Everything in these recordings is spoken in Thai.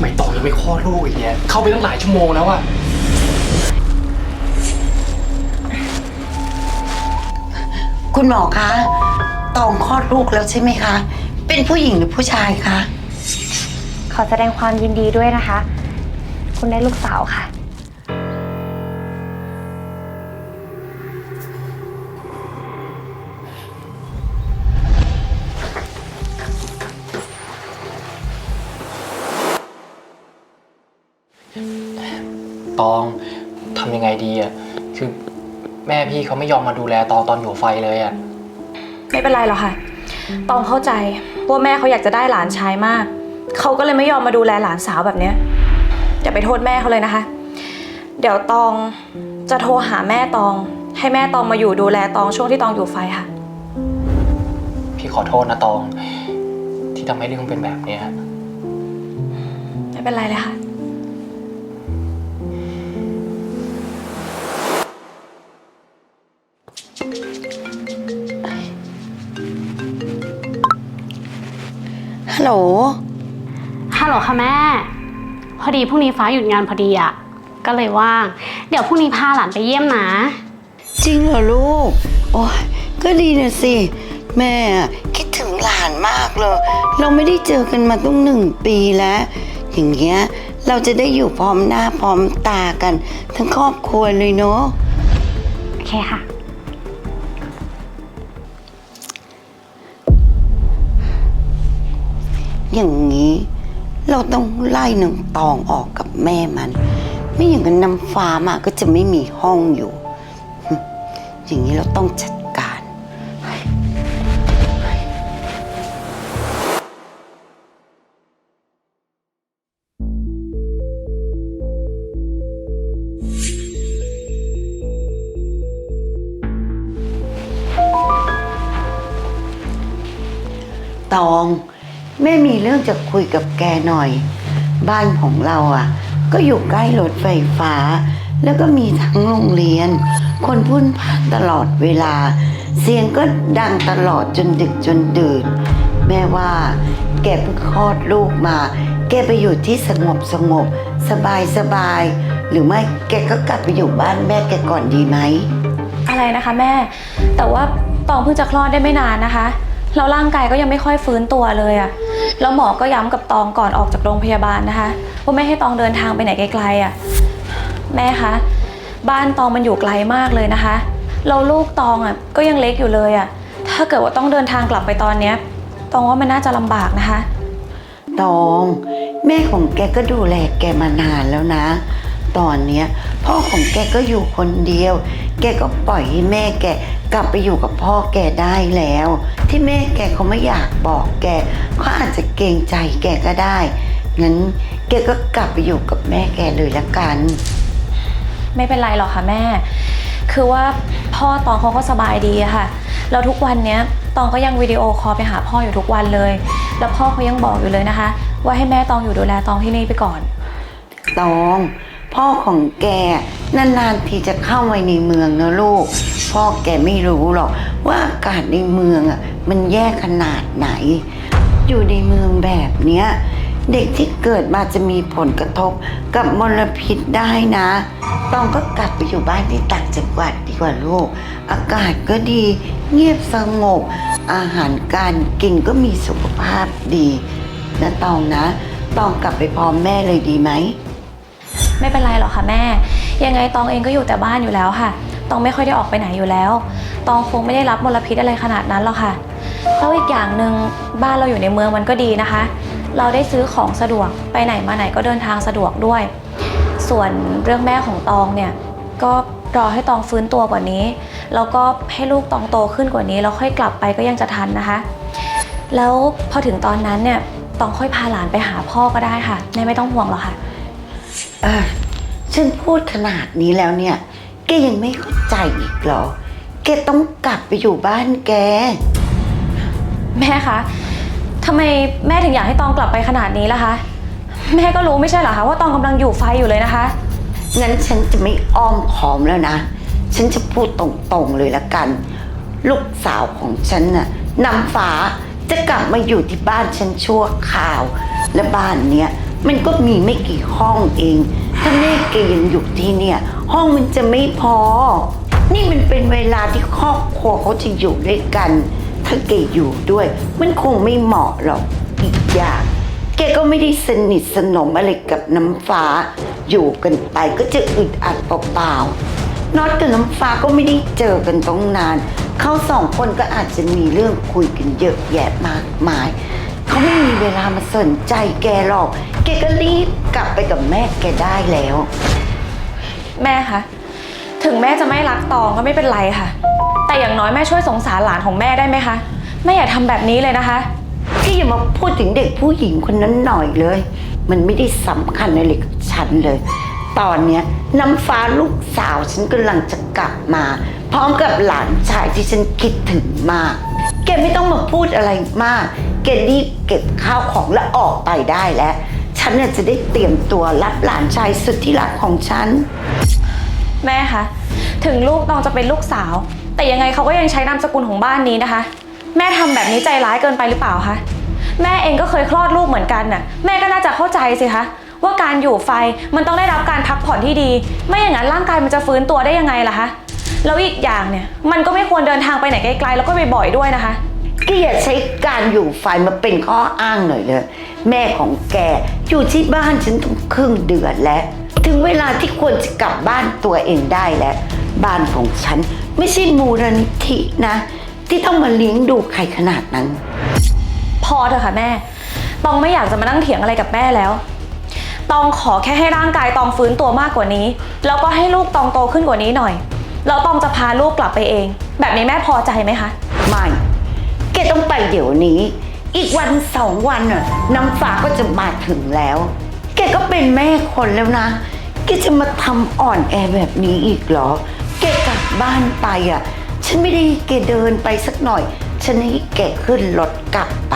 ไมตองยังไม่คลอดลูกอีกเนี่ยเข้าไปตั้งหลายชั่วโมงแล้วอะคุณหมอคะตองคลอดลูกแล้วใช่ไหมคะ เป็นผู้หญิงหรือผู้ชายคะ ขอแสดงความยินดีด้วยนะคะ คุณได้ลูกสาวค่ะ ตองทำยังไงดีอะคือแม่พี่เขาไม่ยอมมาดูแลตองตอนอยู่ไฟเลยอะไม่เป็นไรหรอกค่ะ ตองเข้าใจว่าแม่เขาอยากจะได้หลานชายมาก เขาก็เลยไม่ยอมมาดูแลหลานสาวแบบเนี้ยอย่าไปโทษแม่เขาเลยนะคะ เดี๋ยวตองจะโทรหาแม่ตอง ให้แม่ตองมาอยู่ดูแลตองช่วงที่ตองอยู่ไฟค่ะ พี่ขอโทษนะตอง ที่ทำให้เรื่องเป็นแบบเนี้ย ไม่เป็นไรเลยค่ะ ฮัลโหล ฮัลโหลค่ะแม่ พอดีพรุ่งนี้ฟ้าหยุดงานพอดีอะ่ะก็เลยว่าง เดี๋ยวพรุ่งนี้พาหลานไปเยี่ยมนะ จริงเหรอลูก โอ้ยก็ดีนะสิ แม่คิดถึงหลานมากเลย เราไม่ได้เจอกันมาต้องหนึ่งปีแล้ว อย่างเงี้ยเราจะได้อยู่พร้อมหน้าพร้อมตากัน ทั้งครอบครัวเลยเนาะ โอเคค่ะ อย่างนี้ เราต้องไล่นางตองออกกับแม่มัน ไม่อย่างนั้นน้ำฟ้ามาก็จะไม่มีห้องอยู่ อย่างนี้เราต้องจัดการ ตอง แม่มีเรื่องจะคุยกับแกหน่อย บ้านของเราอะ ก็อยู่ใกล้รถไฟฟ้า แล้วก็มีทั้งโรงเรียน คนพุ่นผ่านตลอดเวลา เสียงก็ดังตลอดจนดึกจนดื่น แม่ว่า แกเพิ่งคลอดลูกมา แกไปอยู่ที่สงบสงบ สบายสบาย หรือไม่แกก็กลับไปอยู่บ้านแม่แกก่อนดีไหม อะไรนะคะแม่ แต่ว่าตองเพิ่งจะคลอดได้ไม่นานนะคะแล้วร่างกายก็ยังไม่ค่อยฟื้นตัวเลยอะ แล้วหมอก็ย้ำกับตองก่อนออกจากโรงพยาบาลนะคะว่าไม่ให้ตองเดินทางไปไหนไกลๆอะแม่คะบ้านตองมันอยู่ไกลมากเลยนะคะเราลูกตองอะก็ยังเล็กอยู่เลยอะถ้าเกิดว่าต้องเดินทางกลับไปตอนเนี้ยตองว่ามันน่าจะลำบากนะคะ ตอง แม่ของแกก็ดูแลแกมานานแล้วนะ ตอนเนี้ยพ่อของแกก็อยู่คนเดียว แกก็ปล่อยให้แม่แกกลับไปอยู่กับพ่อแกได้แล้ว ที่แม่แกเขาไม่อยากบอกแกเขาอาจจะเกรงใจแกก็ได้ งั้นแกก็กลับไปอยู่กับแม่แกเลยละกัน ไม่เป็นไรหรอกค่ะแม่ คือว่าพ่อตองเขาก็สบายดีอะค่ะ แล้วทุกวันเนี้ยตองก็ยังวิดีโอคอลไปหาพ่ออยู่ทุกวันเลย แล้วพ่อเขายังบอกอยู่เลยนะคะ ว่าให้แม่ตองอยู่ดูแลตองที่นี่ไปก่อน ตอง พ่อของแกนานๆทีจะเข้ามาในเมืองนะลูก พ่อแกไม่รู้หรอกว่าอากาศในเมืองอะมันแย่ขนาดไหน อยู่ในเมืองแบบเนี้ยเด็กที่เกิดมาจะมีผลกระทบกับมลพิษได้นะตองก็กลับไปอยู่บ้านที่ต่างจังหวัดดีกว่าลูก อากาศก็ดี เงียบสงบ อาหารการกินก็มีสุขภาพดีนะตองนะ ตองกลับไปพร้อมแม่เลยดีไหม ไม่เป็นไรหรอกค่ะแม่ ยังไงตองเองก็อยู่แต่บ้านอยู่แล้วค่ะ ตองไม่ค่อยได้ออกไปไหนอยู่แล้ว ตองคงไม่ได้รับมลพิษอะไรขนาดนั้นหรอกค่ะแล้วอีกอย่างหนึ่งบ้านเราอยู่ในเมืองมันก็ดีนะคะ เราได้ซื้อของสะดวกไปไหนมาไหนก็เดินทางสะดวกด้วย ส่วนเรื่องแม่ของตองเนี่ยก็รอให้ตองฟื้นตัวกว่านี้ แล้วก็ให้ลูกตองโตขึ้นกว่านี้แล้วค่อยกลับไปก็ยังจะทันนะคะ แล้วพอถึงตอนนั้นเนี่ยตองค่อยพาหลานไปหาพ่อก็ได้ค่ะแม่ไม่ต้องห่วงหรอกค่ะ เออฉันพูดขนาดนี้แล้วเนี่ย แกยังไม่เข้าใจอีกเหรอ แกต้องกลับไปอยู่บ้านแก แม่คะทำไมแม่ถึงอยากให้ตองกลับไปขนาดนี้ล่ะคะ แม่ก็รู้ไม่ใช่เหรอคะว่าตองกำลังอยู่ไฟอยู่เลยนะคะ งั้นฉันจะไม่อ้อมขอมแล้วนะ ฉันจะพูดตรงๆเลยละกัน ลูกสาวของฉันน่ะนำฟ้าจะกลับมาอยู่ที่บ้านฉันชั่วคราว และบ้านเนี้ย มันก็มีไม่กี่ห้องเอง ถ้าแม่แกยังอยู่ที่เนี่ย ห้องมันจะไม่พอ นี่มันเป็นเวลาที่ครอบครัวเขาจะอยู่ด้วยกัน ถ้าแกอยู่ด้วย มันคงไม่เหมาะหรอกอีกอย่างแกก็ไม่ได้สนิทสนมอะไรกับน้ำฟ้า อยู่กันไปก็จะอึดอัดเปล่าๆน็อตกับน้ำฟ้าก็ไม่ได้เจอกันต้องนาน เขาสองคนก็อาจจะมีเรื่องคุยกันเยอะแยะมากมาย เขาไม่มีเวลามาสนใจแกหรอก แกก็รีบกลับไปกับแม่แกได้แล้ว แม่คะ ถึงแม่จะไม่รักตองก็ไม่เป็นไรค่ะ แต่อย่างน้อยแม่ช่วยสงสารหลานของแม่ได้ไหมคะ แม่อย่าทำแบบนี้เลยนะคะ พี่อย่ามาพูดถึงเด็กผู้หญิงคนนั้นหน่อยเลย มันไม่ได้สำคัญอะไรกับฉันเลย ตอนเนี้ยน้ำฟ้าลูกสาวฉันกำลังจะกลับมา พร้อมกับหลานชายที่ฉันคิดถึงมาก แกไม่ต้องมาพูดอะไรมาก แกรีบเก็บข้าวของแล้วออกไปได้แล้ว ฉันน่ะจะได้เตรียมตัวรับหลานชายสุดที่รักของฉัน แม่คะ ถึงลูกตองจะเป็นลูกสาว แต่ยังไงเขาก็ยังใช้นามสกุลของบ้านนี้นะคะ แม่ทำแบบนี้ใจร้ายเกินไปหรือเปล่าคะ แม่เองก็เคยคลอดลูกเหมือนกันน่ะ แม่ก็น่าจะเข้าใจสิคะ ว่าการอยู่ไฟมันต้องได้รับการพักผ่อนที่ดี ไม่อย่างนั้นร่างกายมันจะฟื้นตัวได้ยังไงล่ะคะ แล้วอีกอย่างเนี่ย มันก็ไม่ควรเดินทางไปไหนไกลๆแล้วก็บ่อยๆด้วยนะคะ แกอย่าใช้การอยู่ไฟมาเป็นข้ออ้างหน่อยเลย แม่ของแกอยู่ที่บ้านฉันถึงครึ่งเดือนแล้ว ถึงเวลาที่ควรจะกลับบ้านตัวเองได้แล้ว บ้านของฉันไม่ใช่มูลนิธินะ ที่ต้องมาเลี้ยงดูใครขนาดนั้น พอเถอะค่ะแม่ ตองไม่อยากจะมานั่งเถียงอะไรกับแม่แล้ว ตองขอแค่ให้ร่างกายตองฟื้นตัวมากกว่านี้ แล้วก็ให้ลูกตองโตขึ้นกว่านี้หน่อย แล้วตองจะพาลูกกลับไปเอง แบบนี้แม่พอใจไหมคะ ไม่แกต้องไปเดี๋ยวนี้ อีกวันสองวันน่ะน้ำฟ้าก็จะมาถึงแล้ว แกก็เป็นแม่คนแล้วนะ แกจะมาทำอ่อนแอแบบนี้อีกเหรอ แกกลับบ้านไปอะ ฉันไม่ได้ให้แกเดินไปสักหน่อย ฉันให้แกขึ้นรถกลับไป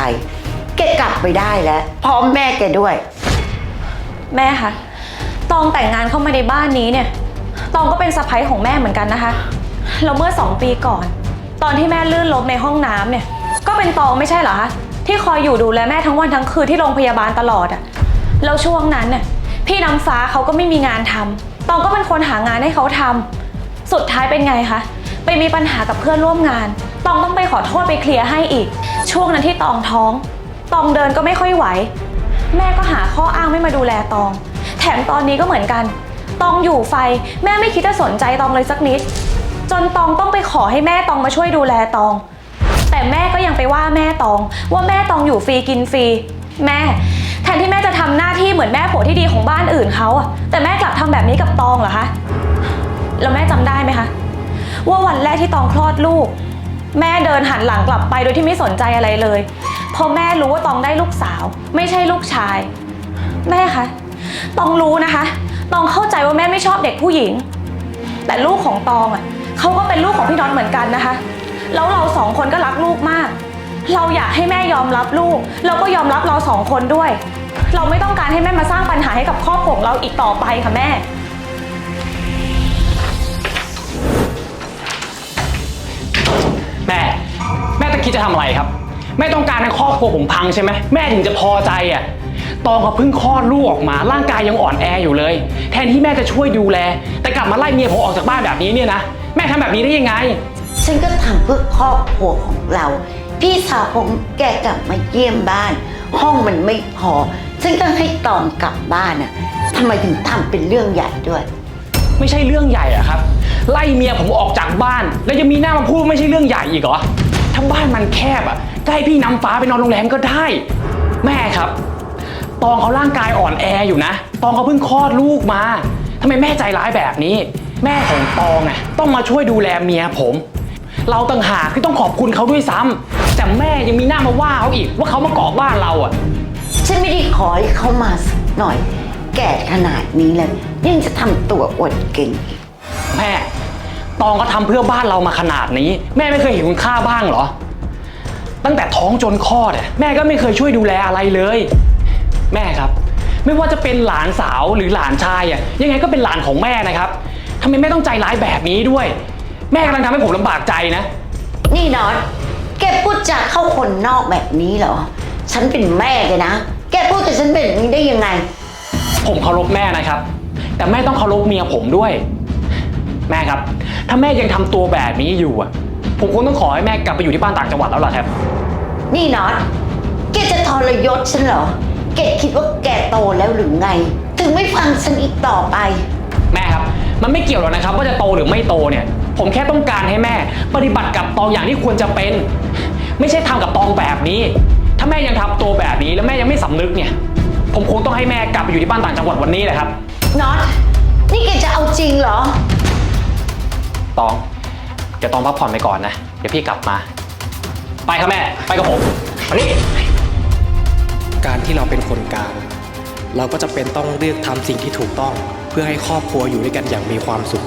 แกกลับไปได้แล้ว พร้อมแม่แกด้วย แม่คะตองแต่งงานเข้ามาในบ้านนี้เนี่ย ตองก็เป็นสะใภ้ของแม่เหมือนกันนะคะ แล้วเมื่อสองปีก่อน ตอนที่แม่ลื่นล้มในห้องน้ำเนี่ย ก็เป็นตองไม่ใช่เหรอคะ ที่คอยอยู่ดูแลแม่ทั้งวันทั้งคืนที่โรงพยาบาลตลอดอะแล้วช่วงนั้นเนี่ยพี่น้ำฟ้าเขาก็ไม่มีงานทำตองก็เป็นคนหางานให้เขาทำสุดท้ายเป็นไงคะ ไปมีปัญหากับเพื่อนร่วมงาน ตองต้องไปขอโทษไปเคลียร์ให้อีก ช่วงนั้นที่ตองท้อง ตองเดินก็ไม่ค่อยไหว แม่ก็หาข้ออ้างไม่มาดูแลตอง แถมตอนนี้ก็เหมือนกัน ตองอยู่ไฟ แม่ไม่คิดจะสนใจตองเลยสักนิด จนตองต้องไปขอให้แม่ตองมาช่วยดูแลตอง แต่แม่ก็ยังไปว่าแม่ตอง ว่าแม่ตองอยู่ฟรีกินฟรีแม่ แทนที่แม่จะทำหน้าที่เหมือนแม่ผัวที่ดีของบ้านอื่นเขาอะแต่แม่กลับทำแบบนี้กับตองเหรอคะแล้วแม่จำได้ไหมคะ ว่าวันแรกที่ตองคลอดลูก แม่เดินหันหลังกลับไปโดยที่ไม่สนใจอะไรเลยเพราะแม่รู้ว่าตองได้ลูกสาว ไม่ใช่ลูกชาย แม่คะตองรู้นะคะ ตองเข้าใจว่าแม่ไม่ชอบเด็กผู้หญิง แต่ลูกของตองอะเขาก็เป็นลูกของพี่น็อตเหมือนกันนะคะ แล้วเราสองคนก็รักลูกมาก เราอยากให้แม่ยอมรับลูกแล้วก็ยอมรับเราสองคนด้วย เราไม่ต้องการให้แม่มาสร้างปัญหาให้กับครอบครัวของเราอีกต่อไปค่ะแม่ แม่ แม่ต้องคิดจะทำอะไรครับ แม่ต้องการให้ครอบครัวผมพังใช่ไหมแม่ถึงจะพอใจอะ ตองก็เพิ่งคลอดลูกออกมา ร่างกายยังอ่อนแออยู่เลย แทนที่แม่จะช่วยดูแล แต่กลับมาไล่เมียผมออกจากบ้านแบบนี้เนี่ยนะ แม่ทำแบบนี้ได้ยังไง ฉันก็ทำเพื่อครอบครัวของเรา พี่สาวของแกกลับมาเยี่ยมบ้าน ห้องมันไม่พอ ฉันก็ให้ตองกลับบ้านน่ะทำไมถึงทำเป็นเรื่องใหญ่ด้วย ไม่ใช่เรื่องใหญ่อะครับ ไล่เมียผมออกจากบ้าน แล้วยังมีหน้ามาพูดว่าไม่ใช่เรื่องใหญ่อีกเหรอถ้าบ้านมันแคบอะก็ให้พี่น้ำฟ้าไปนอนโรงแรมก็ได้ แม่ครับ ตองเขาร่างกายอ่อนแออยู่นะ ตองเขาเพิ่งคลอดลูกมาทำไมแม่ใจร้ายแบบนี้ แม่ของตองอะต้องมาช่วยดูแลเมียผม เราต่างหากที่ต้องขอบคุณเขาด้วยซ้ำแต่แม่ยังมีหน้ามาว่าเขาอีกว่าเขามาเกาะบ้านเราอะฉันไม่ได้ขอให้เขามาสักหน่อย แก่ขนาดนี้แล้วยังจะทำตัวอวดเก่งอีกแม่ตองก็ทำเพื่อบ้านเรามาขนาดนี้ แม่ไม่เคยเห็นคุณค่าบ้างเหรอ ตั้งแต่ท้องจนคลอดอะแม่ก็ไม่เคยช่วยดูแลอะไรเลย แม่ครับ ไม่ว่าจะเป็นหลานสาวหรือหลานชายอะยังไงก็เป็นหลานของแม่นะครับทำไมแม่ต้องใจร้ายแบบนี้ด้วย แม่กำลังทำให้ผมลำบากใจนะ นี่นอนแกพูดจาเข้าคนนอกแบบนี้เหรอ ฉันเป็นแม่แกนะ แกพูดกับฉันเป็นอย่างนี้ได้ยังไง ผมเคารพแม่นะครับ แต่แม่ต้องเคารพเมียผมด้วย แม่ครับ ถ้าแม่ยังทำตัวแบบนี้อยู่อะผมคงต้องขอให้แม่กลับไปอยู่ที่บ้านต่างจังหวัดแล้วล่ะครับ นี่น็อตแกจะทรยศฉันเหรอ แกคิดว่าแกโตแล้วหรือไง ถึงไม่ฟังฉันอีกต่อไป แม่ครับ มันไม่เกี่ยวหรอกนะครับ ว่าจะโตหรือไม่โตเนี่ย ผมแค่ต้องการให้แม่ ปฏิบัติกับตองอย่างที่ควรจะเป็น ไม่ใช่ทำกับตองแบบนี้ ถ้าแม่ยังทำตัวแบบนี้แล้วแม่ยังไม่สำนึกเนี่ย ผมคงต้องให้แม่กลับไปอยู่ที่บ้านต่างจังหวัดวันนี้แหละครับ น็อต นี่แกจะเอาจริงเหรอ ตอง เดี๋ยวตองพักผ่อนไปก่อนนะ เดี๋ยวพี่กลับมา ไปครับแม่ ไปกับผมมานี่ การที่เราเป็นคนกลาง เราก็จะเป็นต้องเลือกทำสิ่งที่ถูกต้อง เพื่อให้ครอบครัวอยู่ด้วยกันอย่างมีความสุข